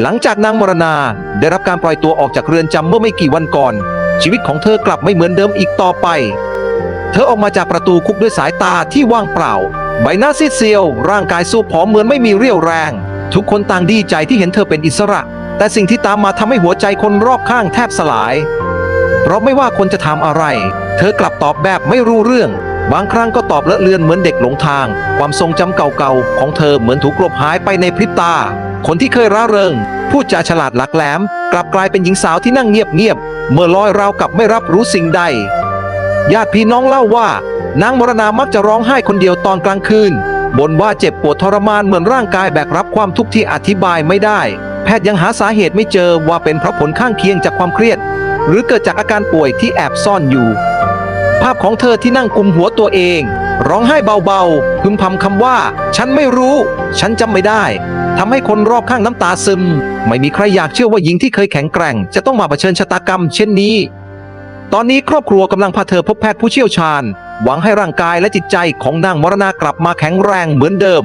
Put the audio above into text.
หลังจากนางมรณาได้รับการปล่อยตัวออกจากเรือนจำเมื่อไม่กี่วันก่อน ชีวิตของเธอกลับไม่เหมือนเดิมอีกต่อไป เธอออกมาจากประตูคุกด้วยสายตาที่ว่างเปล่า ใบหน้าซีดเซียว ร่างกายสู้ผอมเหมือนไม่มีเรี่ยวแรง ทุกคนต่างดีใจที่เห็นเธอเป็นอิสระ แต่สิ่งที่ตามมาทำให้หัวใจคนรอบข้างแทบสลาย เพราะไม่ว่าคนจะถามอะไร เธอกลับตอบแบบไม่รู้เรื่อง บางครั้งก็ตอบเลอะเลือนเหมือนเด็กหลงทาง ความทรงจำเก่าๆของเธอเหมือนถูกกลบหายไปในพริบตา คนที่เคยร่าเริง พูดจาฉลาดหลักแหลม กลับกลายเป็นหญิงสาวที่นั่งเงียบๆเมื่อลอยราวกับไม่รับรู้สิ่งใด ญาติพี่น้องเล่าว่า นางมรณามักจะร้องไห้คนเดียวตอนกลางคืนบ่นว่าเจ็บปวดทรมานเหมือนร่างกายแบกรับความทุกข์ที่อธิบายไม่ได้ แพทย์ยังหาสาเหตุไม่เจอว่าเป็นเพราะผลข้างเคียงจากความเครียด หรือเกิดจากอาการป่วยที่แอบซ่อนอยู่ ภาพของเธอที่นั่งกุมหัวตัวเอง ร้องไห้เบาๆพึมพำคำว่า ฉันไม่รู้ ฉันจำไม่ได้ทำให้คนรอบข้างน้ำตาซึม ไม่มีใครอยากเชื่อว่าหญิงที่เคยแข็งแกร่ง จะต้องมาเผชิญชะตากรรม เช่นนี้ ตอนนี้ครอบครัวกำลังพาเธอพบแพทย์ผู้เชี่ยวชาญ หวังให้ร่างกายและจิตใจของนางมรณากลับมาแข็งแรงเหมือนเดิม